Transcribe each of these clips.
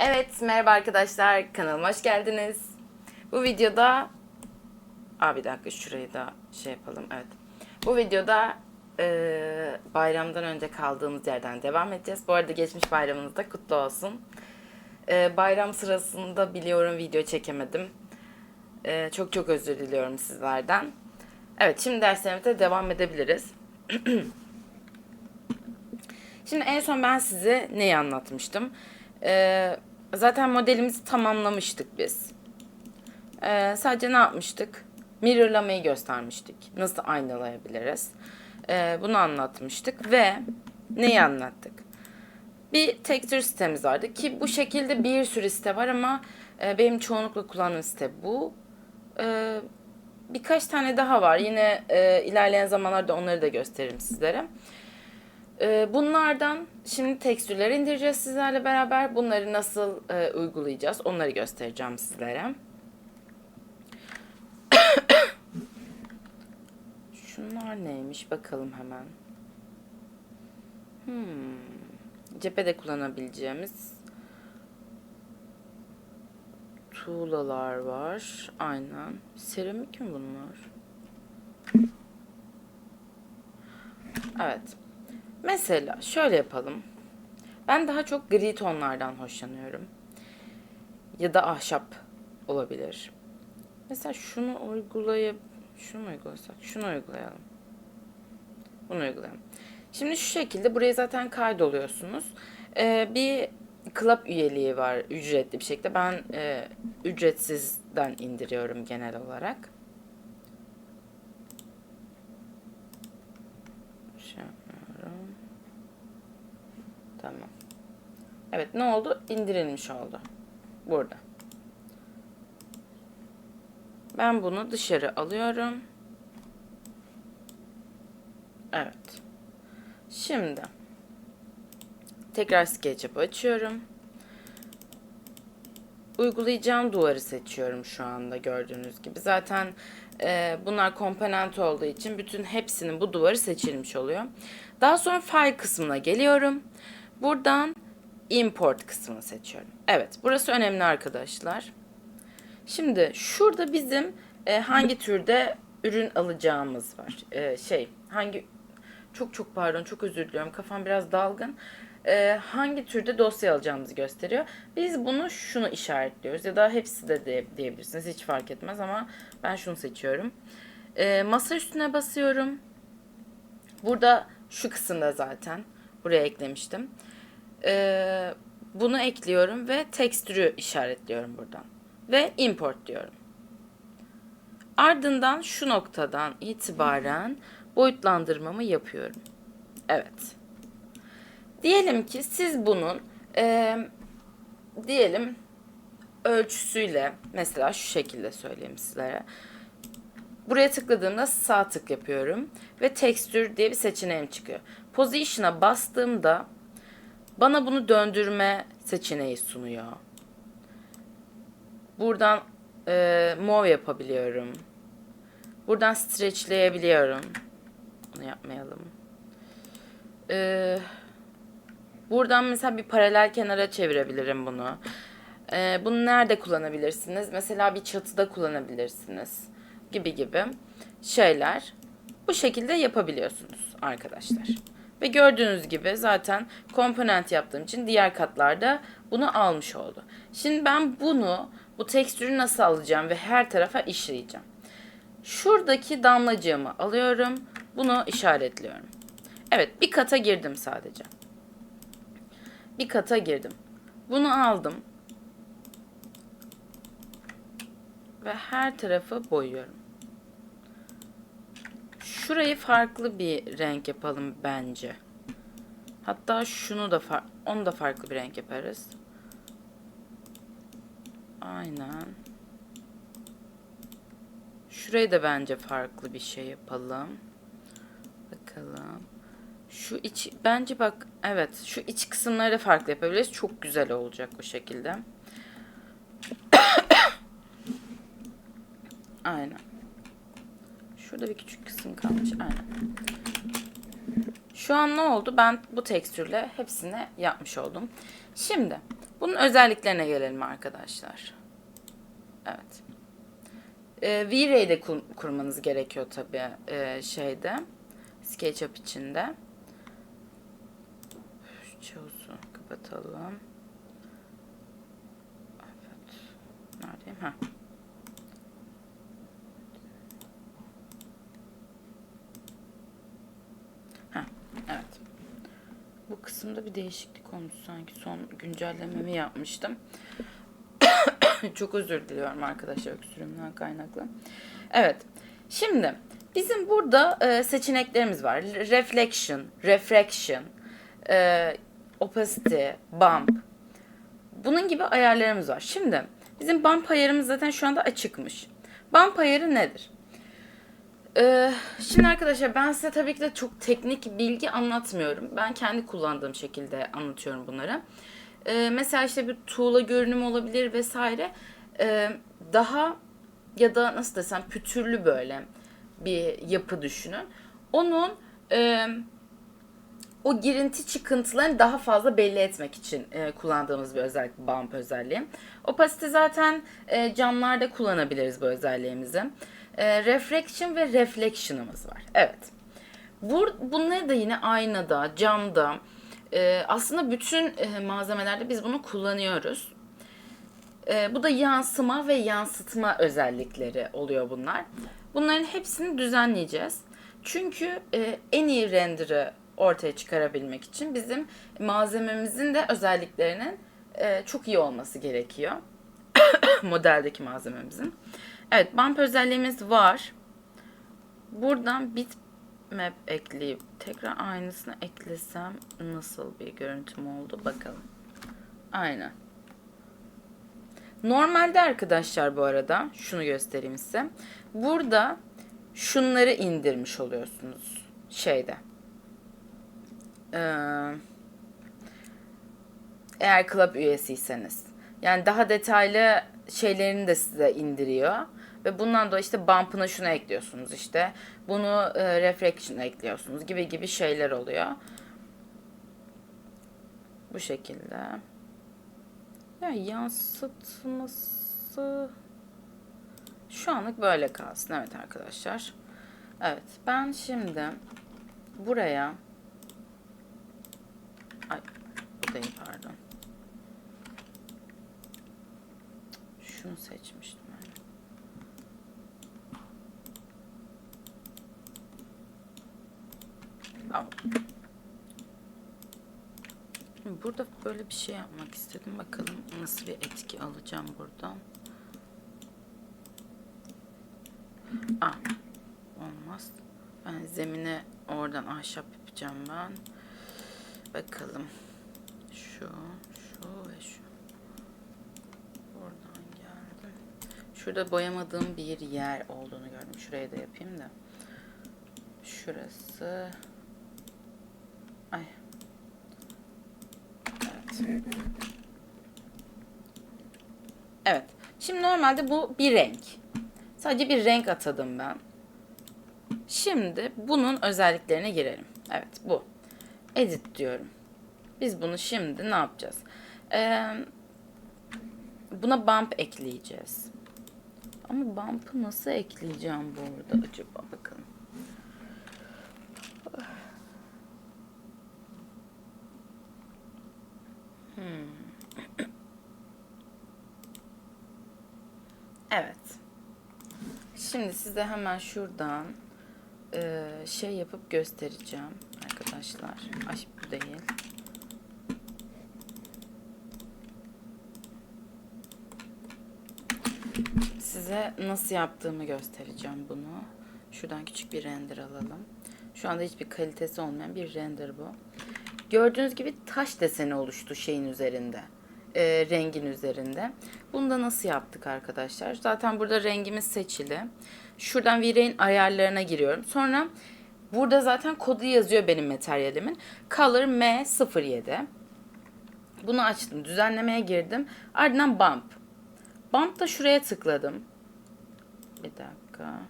Evet, merhaba arkadaşlar. Kanalıma hoş geldiniz. Bu videoda... Aa bir dakika şurayı da şey yapalım. Evet. Bu videoda eee, bayramdan önce kaldığımız yerden devam edeceğiz. Bu arada geçmiş bayramınız da kutlu olsun. Eee, bayram sırasında biliyorum video çekemedim. Eee, çok çok özür diliyorum sizlerden. Evet, şimdi derslerimize devam edebiliriz. Şimdi en son ben size neyi anlatmıştım? Ee, zaten modelimizi tamamlamıştık biz. Ee, sadece ne yapmıştık? Mirrorlamayı göstermiştik. Nasıl aynalayabiliriz? Ee, bunu anlatmıştık ve neyi anlattık? Bir texture sitemiz vardı ki bu şekilde bir sürü site var ama e, benim çoğunlukla kullandığım site bu. Ee, birkaç tane daha var. Yine e, ilerleyen zamanlarda onları da gösteririm sizlere. Ee, Bunlardan şimdi tekstürleri indireceğiz sizlerle beraber. Bunları nasıl e, uygulayacağız onları göstereceğim sizlere. Şunlar neymiş bakalım hemen. Hmm. Cephede kullanabileceğimiz tuğlalar var. Aynen. Seramik mi bunlar? Evet. Mesela şöyle yapalım. Ben daha çok gri tonlardan hoşlanıyorum. Ya da ahşap olabilir. Mesela şunu uygulayıp şunu uygulasak? Şunu uygulayalım. Bunu uygulayalım. Şimdi şu şekilde buraya zaten kaydoluyorsunuz. Ee, bir club üyeliği var ücretli bir şekilde. Ben e, ücretsizden indiriyorum genel olarak. Şey yapıyorum. Tamam. Evet ne oldu? İndirilmiş oldu. Burada. Ben bunu dışarı alıyorum. Evet. Şimdi tekrar SketchUp açıyorum. Uygulayacağım duvarı seçiyorum şu anda gördüğünüz gibi. Zaten e, bunlar komponent olduğu için bütün hepsinin bu duvarı seçilmiş oluyor. Daha sonra file kısmına geliyorum. Buradan import kısmını seçiyorum. Evet burası önemli arkadaşlar. Şimdi şurada bizim e, hangi türde ürün alacağımız var. E, şey hangi çok çok pardon çok özür diliyorum kafam biraz dalgın. E, hangi türde dosya alacağımızı gösteriyor. Biz bunu şunu işaretliyoruz ya da hepsi de, de diyebilirsiniz hiç fark etmez ama ben şunu seçiyorum. E, masa üstüne basıyorum. Burada şu kısımda zaten buraya eklemiştim. E, bunu ekliyorum ve tekstürü işaretliyorum buradan ve import diyorum. Ardından şu noktadan itibaren boyutlandırmamı yapıyorum. Evet. Diyelim ki siz bunun e, diyelim ölçüsüyle mesela şu şekilde söyleyeyim sizlere. Buraya tıkladığımda sağ tık yapıyorum ve tekstür diye bir seçeneğim çıkıyor. Position'a bastığımda bana bunu döndürme seçeneği sunuyor. Buradan e, move yapabiliyorum. Buradan stretchleyebiliyorum. Onu yapmayalım. E, buradan mesela bir paralel kenara çevirebilirim bunu. E, bunu nerede kullanabilirsiniz? Mesela bir çatıda kullanabilirsiniz. Gibi gibi şeyler. Bu şekilde yapabiliyorsunuz arkadaşlar. Ve gördüğünüz gibi zaten komponent yaptığım için diğer katlarda bunu almış oldu. Şimdi ben bunu bu tekstürü nasıl alacağım ve her tarafa işleyeceğim. Şuradaki damlacığımı alıyorum. Bunu işaretliyorum. Evet bir kata girdim sadece. Bir kata girdim. Bunu aldım. Ve her tarafı boyuyorum. Şurayı farklı bir renk yapalım bence. Hatta şunu da onu da farklı bir renk yaparız. Aynen. Şurayı da bence farklı bir şey yapalım. Bakalım. Şu iç bence bak evet şu iç kısımları da farklı yapabiliriz. Çok güzel olacak bu şekilde. Aynen. Şurada bir küçük kısım kalmış. Aynen. Şu an ne oldu? Ben bu tekstürle hepsini yapmış oldum. Şimdi bu Bunun özelliklerine gelelim arkadaşlar. Evet. E, V-Ray'de kur- kurmanız gerekiyor tabii e, şeyde. SketchUp içinde. Çavuzu kapatalım. Evet. Neredeyim? Ha. Evet. Bu kısımda bir değişiklik olmuş sanki. Son güncellememi yapmıştım. Çok özür diliyorum arkadaşlar öksürüğümden kaynaklı. Evet. Şimdi bizim burada e, seçeneklerimiz var. Reflection, refraction, e, opacity, bump. Bunun gibi ayarlarımız var. Şimdi bizim bump ayarımız zaten şu anda açıkmış. Bump ayarı nedir? Ee, şimdi arkadaşlar ben size tabii ki de çok teknik bilgi anlatmıyorum. Ben kendi kullandığım şekilde anlatıyorum bunları. Ee, mesela işte bir tuğla görünüm olabilir vesaire. Ee, daha ya da nasıl desem pütürlü böyle bir yapı düşünün. Onun e, o girinti çıkıntılarını daha fazla belli etmek için e, kullandığımız bir özellik bump özelliği. Opacity zaten e, camlarda kullanabiliriz bu özelliğimizi. E, refraction ve reflection'ımız var. Evet. Bu, bunları da yine aynada, camda, e, aslında bütün e, malzemelerde biz bunu kullanıyoruz. E, bu da yansıma ve yansıtma özellikleri oluyor bunlar. Bunların hepsini düzenleyeceğiz. Çünkü e, en iyi render'ı ortaya çıkarabilmek için bizim malzememizin de özelliklerinin e, çok iyi olması gerekiyor. Modeldeki malzememizin. Evet, bump özelliğimiz var. Buradan bitmap ekleyip tekrar aynısını eklesem nasıl bir görüntüm oldu bakalım. Aynen. Normalde arkadaşlar bu arada şunu göstereyim size. Burada şunları indirmiş oluyorsunuz şeyde. Ee, eğer club üyesiyseniz. Yani daha detaylı şeylerini de size indiriyor. Ve bundan dolayı işte bump'ına şunu ekliyorsunuz işte. Bunu e, reflection'a ekliyorsunuz gibi gibi şeyler oluyor. Bu şekilde. Ya yansıtması şu anlık böyle kalsın. Evet arkadaşlar. Evet ben şimdi buraya ay bu değil pardon. Şunu seçmiştim ben. Burada böyle bir şey yapmak istedim. Bakalım nasıl bir etki alacağım buradan. Aa, olmaz. Ben zemine oradan ahşap yapacağım ben. Bakalım. Şu, şu ve şu. Buradan geldim. Şurada boyamadığım bir yer olduğunu gördüm. Şuraya da yapayım da. Şurası. Ay. Evet. Şimdi normalde bu bir renk. Sadece bir renk atadım ben. Şimdi bunun özelliklerine girelim. Evet bu. Edit diyorum. Biz bunu şimdi ne yapacağız? Ee, buna bump ekleyeceğiz. Ama bump'ı nasıl ekleyeceğim burada acaba bakalım. Evet. Şimdi size hemen şuradan e, şey yapıp göstereceğim arkadaşlar. Ay bu değil. Size nasıl yaptığımı göstereceğim bunu. Şuradan küçük bir render alalım. Şu anda hiçbir kalitesi olmayan bir render bu. Gördüğünüz gibi taş deseni oluştu şeyin üzerinde. e, rengin üzerinde. Bunu da nasıl yaptık arkadaşlar? Zaten burada rengimiz seçili. Şuradan V-Ray'in ayarlarına giriyorum. Sonra burada zaten kodu yazıyor benim materyalimin. Color M07. Bunu açtım. Düzenlemeye girdim. Ardından bump. Bump da şuraya tıkladım. Bir dakika.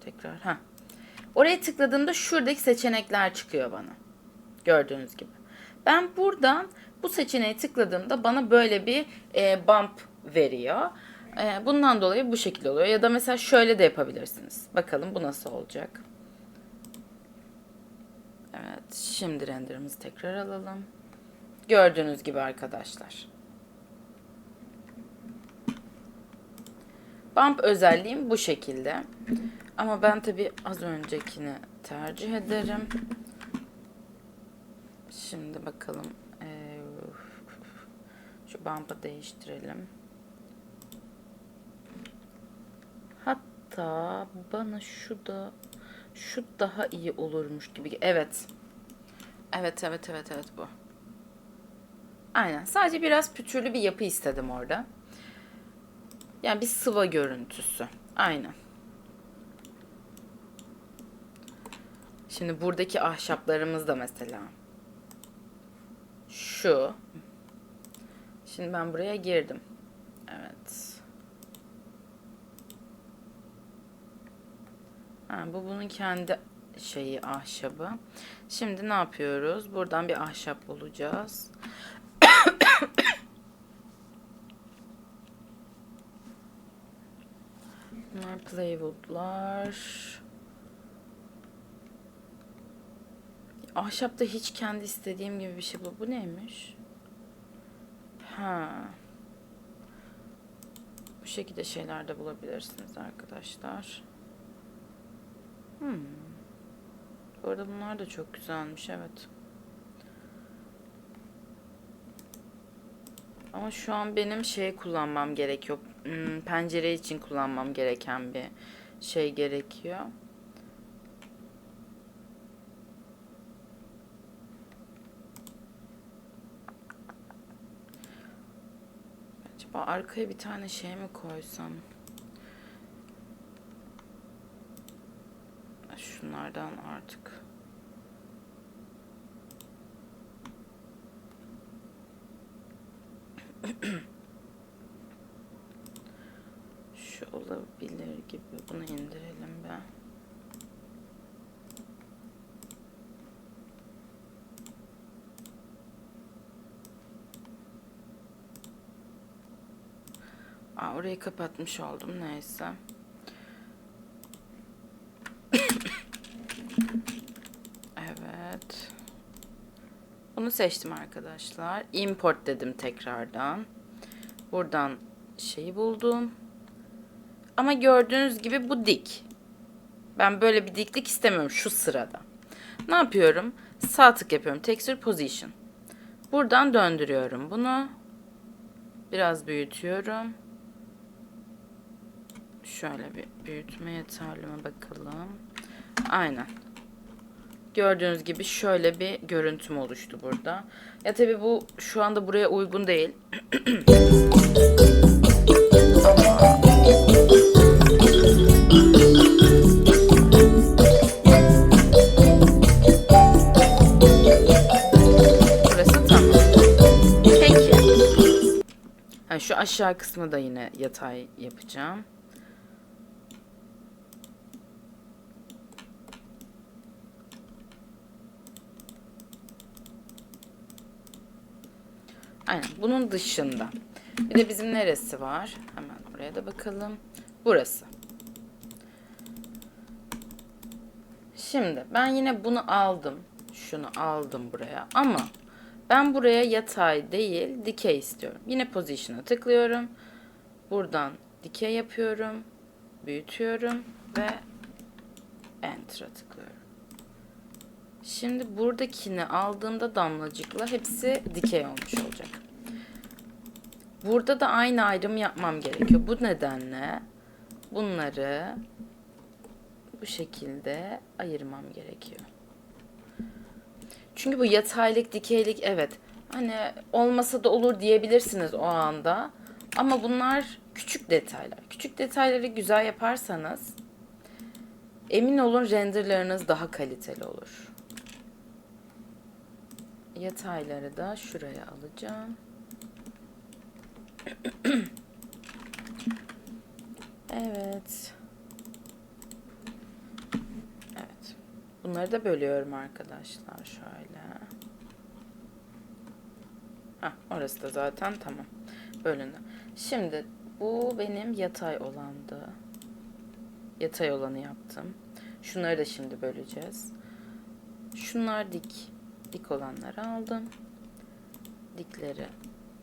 Tekrar. Ha. Oraya tıkladığımda şuradaki seçenekler çıkıyor bana. Gördüğünüz gibi. Ben buradan bu seçeneği tıkladığımda bana böyle bir e, bump veriyor. E, bundan dolayı bu şekilde oluyor. Ya da mesela şöyle de yapabilirsiniz. Bakalım bu nasıl olacak. Evet, şimdi renderimizi tekrar alalım. Gördüğünüz gibi arkadaşlar. Bump özelliğim bu şekilde. Ama ben tabi az öncekini tercih ederim. Şimdi bakalım. Şu bump'ı değiştirelim. Hatta bana şu da şu daha iyi olurmuş gibi. Evet. Evet evet evet evet bu. Aynen. Sadece biraz pütürlü bir yapı istedim orada. Yani bir sıva görüntüsü. Aynen. Şimdi buradaki ahşaplarımız da mesela. Şu. Şimdi ben buraya girdim. Evet. Ha, bu bunun kendi şeyi ahşabı. Şimdi ne yapıyoruz? Buradan bir ahşap bulacağız. Bunlar plywoodlar. Ahşapta hiç kendi istediğim gibi bir şey bu. Bu neymiş? Ha. Bu şekilde şeyler de bulabilirsiniz arkadaşlar. Hmm. Bu arada bunlar da çok güzelmiş evet. Ama şu an benim şey kullanmam gerekiyor. Hmm, pencere için kullanmam gereken bir şey gerekiyor. Acaba arkaya bir tane şey mi koysam? Şunlardan artık. Şu olabilir gibi. Bunu indirelim be. Aa, orayı kapatmış oldum. Neyse. evet. Bunu seçtim arkadaşlar. Import dedim tekrardan. Buradan şeyi buldum. Ama gördüğünüz gibi bu dik. Ben böyle bir diklik istemiyorum şu sırada. Ne yapıyorum? Sağ tık yapıyorum. Texture Position. Buradan döndürüyorum bunu. Biraz büyütüyorum. Şöyle bir büyütme yeterli mi bakalım. Aynen. Gördüğünüz gibi şöyle bir görüntüm oluştu burada. Ya tabii bu şu anda buraya uygun değil. Şu aşağı kısmı da yine yatay yapacağım. Aynen bunun dışında. Bir de bizim neresi var? Hemen oraya da bakalım. Burası. Şimdi ben yine bunu aldım. Şunu aldım buraya ama ben buraya yatay değil dikey istiyorum. Yine position'a tıklıyorum. Buradan dikey yapıyorum. Büyütüyorum ve enter'a tıklıyorum. Şimdi buradakini aldığımda damlacıkla hepsi dikey olmuş olacak. Burada da aynı ayrım yapmam gerekiyor. Bu nedenle bunları bu şekilde ayırmam gerekiyor. Çünkü bu yataylık, dikeylik evet. Hani olmasa da olur diyebilirsiniz o anda. Ama bunlar küçük detaylar. Küçük detayları güzel yaparsanız emin olun renderlarınız daha kaliteli olur. Yatayları da şuraya alacağım. evet. Evet. Bunları da bölüyorum arkadaşlar şöyle. Heh, orası da zaten tamam. Bölündü. Şimdi bu benim yatay olandı. Yatay olanı yaptım. Şunları da şimdi böleceğiz. Şunlar dik. Dik olanları aldım. Dikleri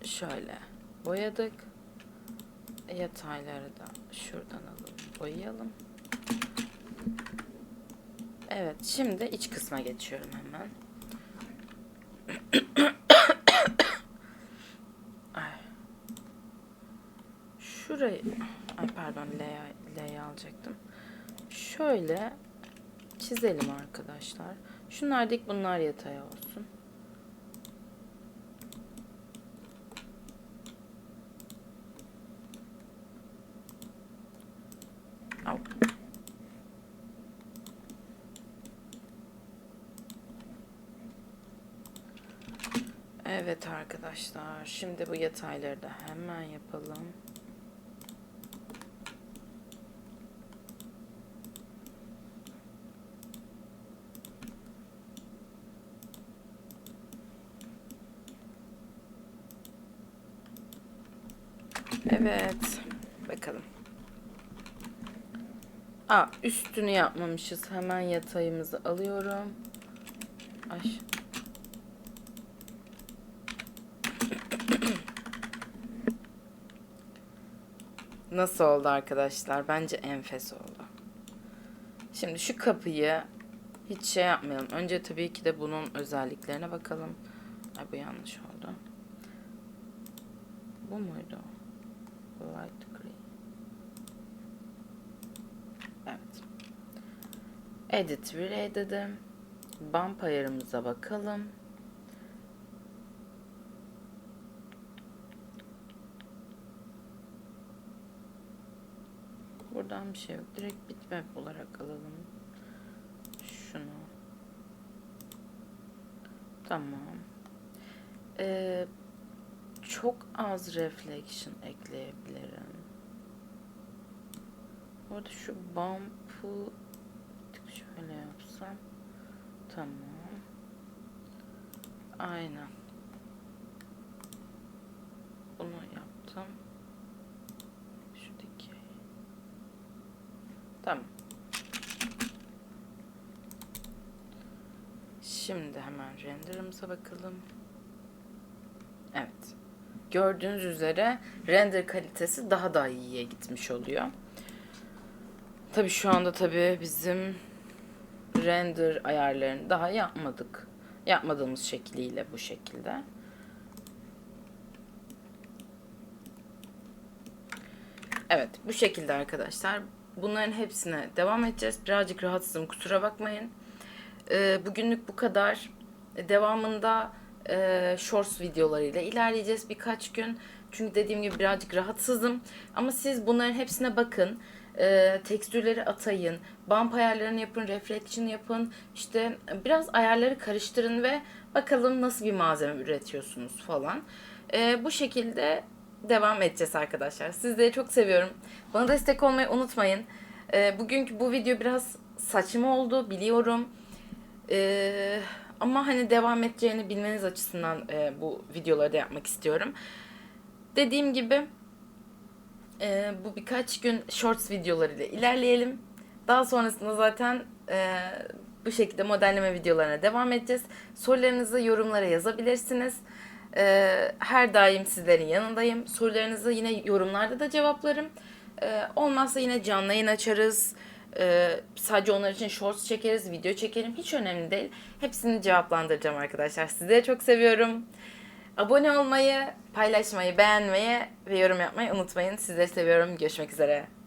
şöyle boyadık. Yatayları da şuradan alalım, boyayalım. Evet, şimdi iç kısma geçiyorum hemen. Ay. Şurayı, ay pardon L'ye alacaktım. Şöyle çizelim arkadaşlar. Şunlar dik, bunlar yatay olsun. Evet arkadaşlar. Şimdi bu yatayları da hemen yapalım. Evet. Bakalım. Aa, üstünü yapmamışız. Hemen yatayımızı alıyorum. Ay. Nasıl oldu arkadaşlar? Bence enfes oldu. Şimdi şu kapıyı hiç şey yapmayalım. Önce tabii ki de bunun özelliklerine bakalım. Ay bu yanlış oldu. Bu muydu? Light green. Evet. Edit Relay dedim. Bump ayarımıza bakalım. Buradan bir şey yok. Direkt bitmap olarak alalım. Şunu. Tamam. Ee, çok az reflection ekleyebilirim. Orada şu bump'ı şöyle yapsam. Tamam. Aynen. Bunu yaptım. Şu dikey. Tamam. Şimdi hemen renderımıza bakalım. Evet. Gördüğünüz üzere render kalitesi daha da iyiye gitmiş oluyor. Tabii şu anda tabii bizim render ayarlarını daha yapmadık. Yapmadığımız şekliyle bu şekilde. Evet bu şekilde arkadaşlar. Bunların hepsine devam edeceğiz. Birazcık rahatsızım kusura bakmayın. Ee, bugünlük bu kadar. Devamında e, shorts videolarıyla ilerleyeceğiz birkaç gün. Çünkü dediğim gibi birazcık rahatsızım. Ama siz bunların hepsine bakın. E, tekstürleri atayın. Bump ayarlarını yapın. Reflection yapın. İşte biraz ayarları karıştırın ve bakalım nasıl bir malzeme üretiyorsunuz falan. E, bu şekilde devam edeceğiz arkadaşlar. Sizleri çok seviyorum. Bana destek olmayı unutmayın. E, bugünkü bu video biraz saçma oldu biliyorum. E, ama hani devam edeceğini bilmeniz açısından e, bu videoları da yapmak istiyorum. Dediğim gibi e, bu birkaç gün shorts videolarıyla ilerleyelim. Daha sonrasında zaten e, bu şekilde modelleme videolarına devam edeceğiz. Sorularınızı yorumlara yazabilirsiniz. E, her daim sizlerin yanındayım. Sorularınızı yine yorumlarda da cevaplarım. E, olmazsa yine canlı yayın açarız. E, sadece onlar için shorts çekeriz, video çekelim. Hiç önemli değil. Hepsini cevaplandıracağım arkadaşlar. Sizleri çok seviyorum. Abone olmayı, paylaşmayı, beğenmeyi ve yorum yapmayı unutmayın. Sizleri seviyorum. Görüşmek üzere.